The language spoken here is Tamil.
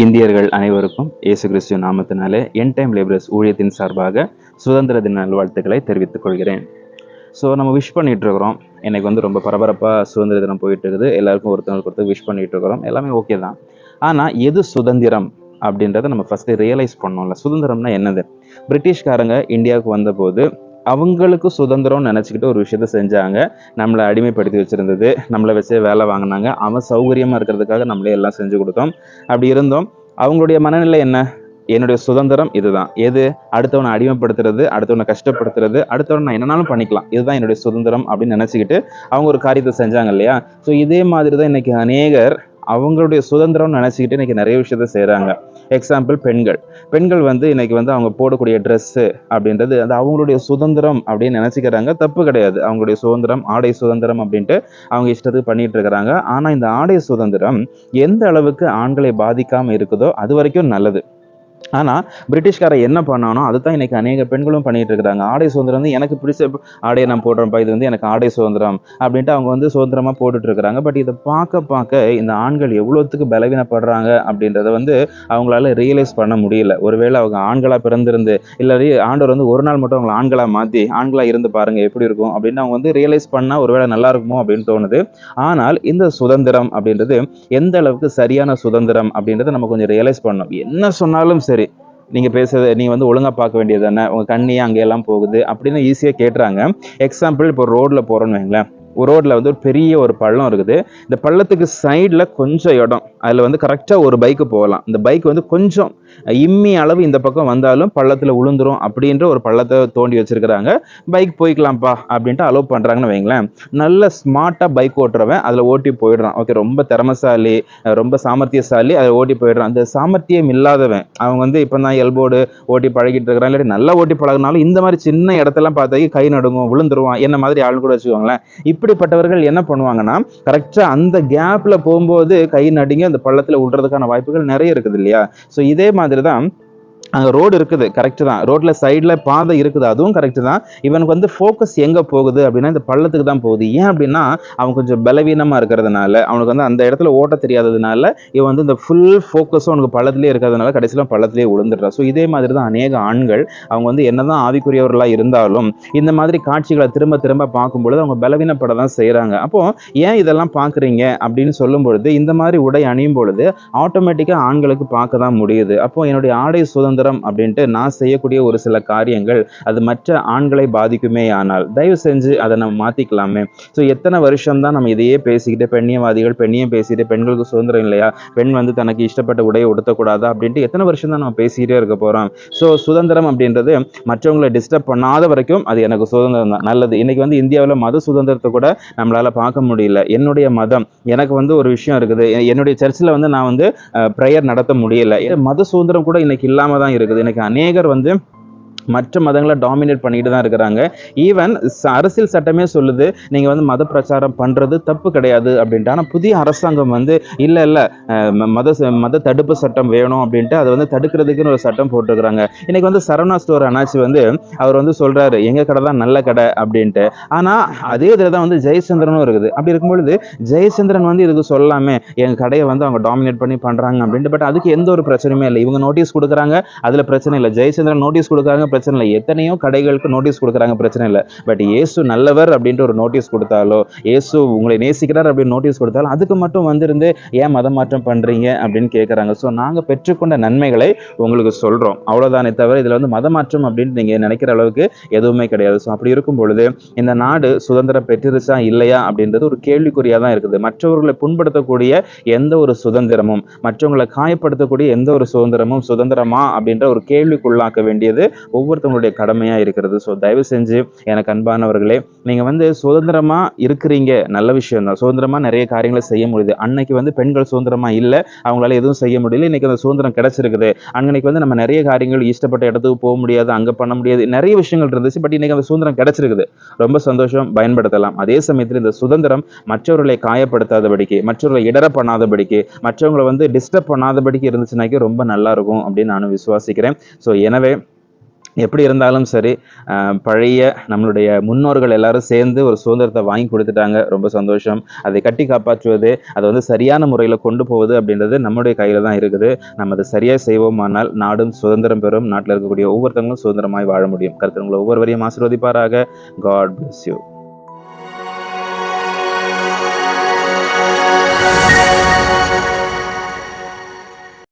இந்தியர்கள் அனைவருக்கும் இயேசு கிறிஸ்து நாமத்தினாலே என் டைம் லேபரஸ் ஊழியத்தின் சார்பாக சுதந்திர தின நல்வாழ்த்துக்களை தெரிவித்துக் கொள்கிறேன். ஸோ நம்ம விஷ் பண்ணிகிட்டு இருக்கிறோம் எனக்கு வந்து ரொம்ப பரபரப்பாக சுதந்திர தினம் போயிட்டு இருக்குது எல்லாருக்கும் ஒருத்தவங்களுக்கு ஒருத்தர் விஷ் பண்ணிட்டு இருக்கிறோம் எல்லாமே ஓகே தான். ஆனால் எது சுதந்திரம் அப்படின்றத நம்ம ஃபஸ்ட்டு ரியலைஸ் பண்ணோம்ல. சுதந்திரம்னா என்னது? பிரிட்டிஷ்காரங்க இந்தியாவுக்கு வந்தபோது அவங்களுக்கு சுதந்திரம்னு நினச்சிக்கிட்டு ஒரு விஷயத்த செஞ்சாங்க. நம்மளை அடிமைப்படுத்தி வச்சுருந்தது. நம்மளை வச்சே வேலை வாங்கினாங்க. அவன் சௌகரியமாக இருக்கிறதுக்காக நம்மளே எல்லாம் செஞ்சு கொடுத்தோம். அப்படி இருந்தோம். அவங்களுடைய மனநிலை என்ன? என்னுடைய சுதந்திரம் இதுதான். எது? அடுத்தவனை அடிமைப்படுத்துறது அடுத்தவனை கஷ்டப்படுத்துறது அடுத்தவனை நான் என்னனாலும் பண்ணிக்கலாம். இதுதான் என்னுடைய சுதந்திரம் அப்படின்னு நினச்சிக்கிட்டு அவங்க ஒரு காரியத்தை செஞ்சாங்க இல்லையா? ஸோ இதே மாதிரி தான் இன்னைக்கு அநேகர் அவங்களுடைய சுதந்திரம்னு நினச்சிக்கிட்டு இன்றைக்கி நிறைய விஷயத்த செய்கிறாங்க எக்ஸாம்பிள் பெண்கள். பெண்கள் வந்து இன்றைக்கி வந்து அவங்க போடக்கூடிய ட்ரெஸ்ஸு அப்படின்றது அது அவங்களுடைய சுதந்திரம் அப்படின்னு நினச்சிக்கிறாங்க. தப்பு கிடையாது. அவங்களுடைய சுதந்திரம் ஆடை சுதந்திரம் அப்படின்ட்டு அவங்க இஷ்டத்துக்கு பண்ணிகிட்டு இருக்கிறாங்க. ஆனால் இந்த ஆடை சுதந்திரம் எந்த அளவுக்கு ஆண்களை பாதிக்காமல் இருக்குதோ அது வரைக்கும் நல்லது. ஆனால் பிரிட்டிஷ்காரை என்ன பண்ணானோ அதுதான் இன்னைக்கு அநேக பெண்களும் பண்ணிட்டு இருக்கிறாங்க ஆடை சுதந்திரம் வந்து எனக்கு பிடிச்ச ஆடையை நான் போடுறேன்ப்பா இது வந்து எனக்கு ஆடை சுதந்திரம் அப்படின்ட்டு அவங்க வந்து சுதந்திரமாக போட்டுட்டு இருக்கிறாங்க பட் இதை பார்க்க பார்க்க இந்த ஆண்கள் எவ்வளோத்துக்கு பலவீனப்படுறாங்க அப்படின்றத வந்து அவங்களால ரியலைஸ் பண்ண முடியல. ஒருவேளை அவங்க ஆண்களாக பிறந்திருந்து இல்லை ஆண்டவர் வந்து ஒரு நாள் மட்டும் அவங்களை ஆண்களாக மாற்றி ஆண்களாக இருந்து பாருங்க எப்படி இருக்கும் அப்படின்னு அவங்க வந்து ரியலைஸ் பண்ணால் ஒருவேளை நல்லா இருக்குமோ அப்படின்னு தோணுது. ஆனால் இந்த சுதந்திரம் அப்படின்றது எந்த அளவுக்கு சரியான சுதந்திரம் அப்படின்றத நம்ம கொஞ்சம் ரியலைஸ் பண்ணணும். என்ன சொன்னாலும் சரி நீங்கள் பேசுறது நீங்கள் வந்து ஒழுங்காக பார்க்க வேண்டியது தானே? உங்கள் கண்ணியே அங்கேயெல்லாம் போகுது அப்படின்னு ஈஸியாக கேட்டுறாங்க. எக்ஸாம்பிள் இப்போ ரோட்டில் போகிறோன்னு வைங்களேன். ஒரு ரோட்டில் வந்து ஒரு பெரிய ஒரு பள்ளம் இருக்குது. இந்த பள்ளத்துக்கு சைடில் கொஞ்சம் இடம். அதில் வந்து கரெக்டாக ஒரு பைக்கு போகலாம். இந்த பைக் வந்து கொஞ்சம் இம்மி அளவு இந்த பக்கம் வந்தாலும் பள்ளத்தில் விழுந்துரும் அப்படின்ற ஒரு பள்ளத்தை தோண்டி வச்சிருக்கிறாங்க. பைக் போய்க்கலாம்ப்பா அப்படின்ட்டு அலோவ் பண்ணுறாங்கன்னு வைங்களேன். நல்ல ஸ்மார்ட்டாக பைக் ஓட்டுறவன் அதில் ஓட்டி போயிடுறான். ஓகே ரொம்ப திறமசாலி ரொம்ப சாமர்த்தியசாலி அதை ஓட்டி போயிடுறான். அந்த சாமர்த்தியம் இல்லாதவன் அவங்க வந்து இப்போ தான் எல்போர்டு ஓட்டி பழகிட்டு இருக்கிறான் இல்லாட்டி நல்லா ஓட்டி பழகினாலும் இந்த மாதிரி சின்ன இடத்தெல்லாம் பார்த்தாக்கி கை நடுங்கும் விழுந்துருவான் என்ன மாதிரி ஆள் கூட வச்சுக்கோங்களேன். இப்படிப்பட்டவர்கள் என்ன பண்ணுவாங்கன்னா கரெக்டாக அந்த கேப்பில் போகும்போது கை நடுங்கி அந்த பள்ளத்தில் விடுறதுக்கான வாய்ப்புகள் நிறைய இருக்குது இல்லையா? ஸோ இதே மாதிரி தான் அங்கே ரோடு இருக்குது கரெக்டு தான். ரோட்டில் சைடில் பாதை இருக்குது அதுவும் கரெக்டு தான். இவனுக்கு வந்து ஃபோக்கஸ் எங்கே போகுது அப்படின்னா இந்த பள்ளத்துக்கு தான் போகுது. ஏன் அப்படின்னா அவன் கொஞ்சம் பலவீனமாக இருக்கிறதுனால அவனுக்கு வந்து அந்த இடத்துல ஓட்ட தெரியாததுனால இவன் வந்து இந்த ஃபுல் ஃபோக்கஸும் அவனுக்கு பள்ளத்துலேயே இருக்கிறதுனால கடைசியில் பள்ளத்திலே விழுந்துடுறான் ஸோ இதே மாதிரி தான் அநேக ஆண்கள் அவங்க வந்து என்னதான் ஆவிக்குரியவர்களாக இருந்தாலும் இந்த மாதிரி காட்சிகளை திரும்ப திரும்ப பார்க்கும்பொழுது அவங்க பலவீனப்பட தான் செய்கிறாங்க அப்போ ஏன் இதெல்லாம் பார்க்குறீங்க? அப்படின்னு சொல்லும் பொழுது இந்த மாதிரி உடை அணியும் பொழுது ஆட்டோமேட்டிக்காக ஆண்களுக்கு பார்க்க தான் முடியுது. அப்போது என்னுடைய ஆடை சுதந்திரம் அப்படின்ட்டு நான் செய்யக்கூடிய ஒரு சில காரியங்கள் அது மற்ற ஆண்களை பாதிக்குமே ஆனால் தயவு செஞ்சு அதை நம்ம மாற்றிக்கலாமே ஸோ எத்தனை வருஷம் தான் நம்ம இதையே பேசிக்கிட்டு பெண்ணியவாதிகள் பெண்ணியம் பேசிட்டு பெண்களுக்கு சுதந்திரம் இல்லையா? பெண் வந்து தனக்கு இஷ்டப்பட்ட உடையை உடுத்தக்கூடாதா அப்படின்ட்டு எத்தனை வருஷம் தான் நம்ம பேசிக்கிட்டே இருக்க போகிறோம் ஸோ சுதந்திரம் அப்படின்றது மற்றவங்களை டிஸ்டர்ப் பண்ணாத வரைக்கும் அது எனக்கு சுதந்திரம் தான். நல்லது. இன்னைக்கு வந்து இந்தியாவில் மத சுதந்திரத்தை கூட நம்மளால பார்க்க முடியல. என்னுடைய மதம் எனக்கு வந்து ஒரு விஷயம் இருக்குது. என்னுடைய சர்ச்சில் வந்து நான் வந்து ப்ரேயர் நடத்த முடியல. மத சுதந்திரம் கூட இன்னைக்கு இல்லாமல் தான் இருக்குது. எனக்கு அநேகர் வந்து மற்ற மதங்களை டாமினேட் பண்ணிட்டு தான் இருக்கிறாங்க. ஈவன் அரசியல் சட்டமே சொல்லுது நீங்கள் வந்து மத பிரச்சாரம் பண்ணுறது தப்பு கிடையாது அப்படின்ட்டு. ஆனால் புதிய அரசாங்கம் வந்து இல்லை இல்லை மத ச- மத தடுப்பு சட்டம் வேணும் அப்படின்ட்டு அதை வந்து தடுக்கிறதுக்குன்னு ஒரு சட்டம் போட்டிருக்கிறாங்க. இன்னைக்கு வந்து சரவணா ஸ்டோர் அண்ணாச்சி வந்து அவர் வந்து சொல்கிறாரு எங்கள் கடை தான் நல்ல கடை அப்படின்ட்டு. ஆனால் அதே இதில் தான் வந்து ஜெயச்சந்திரனும் இருக்குது. அப்படி இருக்கும்பொழுது ஜெயச்சந்திரன் வந்து இதுக்கு சொல்லாமே எங்கள் கடையை வந்து அவங்க டாமினேட் பண்ணி பண்ணுறாங்க அப்படின்ட்டு. பட் அதுக்கு எந்த ஒரு பிரச்சனையுமே இல்லை. இவங்க நோட்டீஸ் கொடுக்குறாங்க அதில் பிரச்சனை இல்லை. ஜெயச்சந்திரன் நோட்டீஸ் கொடுக்குறாங்க பிரச்சனை இல்லை. எத்தனையோ கடைகளுக்கு நோட்டீஸ் கொடுக்குறாங்க பிரச்சனை இல்லை. பட் ஏசு நல்லவர் அப்படின்ட்டு ஒரு நோட்டீஸ் கொடுத்தாலோ ஏசு உங்களை நேசிக்கிறார் அப்படின்னு நோட்டீஸ் கொடுத்தாலும் அதுக்கு மட்டும் வந்திருந்து ஏன் மதம் மாற்றம் பண்ணுறீங்க அப்படின்னு கேட்குறாங்க. ஸோ நாங்கள் பெற்றுக்கொண்ட நன்மைகளை உங்களுக்கு சொல்கிறோம் அவ்வளோதானே தவிர இதில் வந்து மத மாற்றம் அப்படின்னு நீங்கள் நினைக்கிற அளவுக்கு எதுவுமே கிடையாது. ஸோ அப்படி இருக்கும் பொழுது இந்த நாடு சுதந்திரம் பெற்றிருச்சா இல்லையா அப்படின்றது ஒரு கேள்விக்குறியாக தான் இருக்குது. மற்றவர்களை புண்படுத்தக்கூடிய எந்த ஒரு சுதந்திரமும் மற்றவங்களை காயப்படுத்தக்கூடிய எந்த ஒரு சுதந்திரமும் சுதந்திரமா அப்படின்ற ஒரு கேள்விக்குள்ளாக்க வேண்டியது ஒவ்வொருத்தவங்களுடைய கடமையாக இருக்கிறது. ஸோ தயவு செஞ்சு எனக்கு அன்பானவர்களே நீங்கள் வந்து சுதந்திரமாக இருக்கிறீங்க. நல்ல விஷயம் தான். சுதந்திரமாக நிறைய காரியங்களை செய்ய முடியுது. அன்னைக்கு வந்து பெண்கள் சுதந்திரமாக இல்லை. அவங்களால எதுவும் செய்ய முடியல. இன்னைக்கு அந்த சுதந்திரம் கிடைச்சிருக்குது. அன்னைக்கு வந்து நம்ம நிறைய காரியங்கள் இஷ்டப்பட்ட இடத்துக்கு போக முடியாது அங்கே பண்ண முடியாது. நிறைய விஷயங்கள் இருந்துச்சு. பட் இன்னைக்கு அந்த சுதந்திரம் கிடைச்சிருக்குது. ரொம்ப சந்தோஷம். பயன்படுத்தலாம். அதே சமயத்தில் இந்த சுதந்திரம் மற்றவர்களை காயப்படுத்தாதபடிக்கு மற்றவர்களை இடர பண்ணாதபடிக்கு மற்றவங்களை வந்து டிஸ்டர்ப் பண்ணாதபடிக்கு இருந்துச்சுனாக்கி ரொம்ப நல்லா இருக்கும் அப்படின்னு நானும் விசுவாசிக்கிறேன். ஸோ எனவே எப்படி இருந்தாலும் சரி பழைய நம்மளுடைய முன்னோர்கள் எல்லாரும் சேர்ந்து ஒரு சுதந்திரத்தை வாங்கி கொடுத்துட்டாங்க. ரொம்ப சந்தோஷம். அதை கட்டி காப்பாற்றுவது அதை வந்து சரியான முறையில் கொண்டு போவது அப்படின்றது நம்முடைய கையில் தான் இருக்குது. நம்ம அதை சரியாக செய்வோமானால் நாடும் சுதந்திரம் பெறும். நாட்டில் இருக்கக்கூடிய ஒவ்வொருத்தவங்களும் சுதந்திரமாய் வாழ முடியும். கருத்துங்களை ஒவ்வொருவரையும் ஆசீர்வதிப்பாராக. God bless you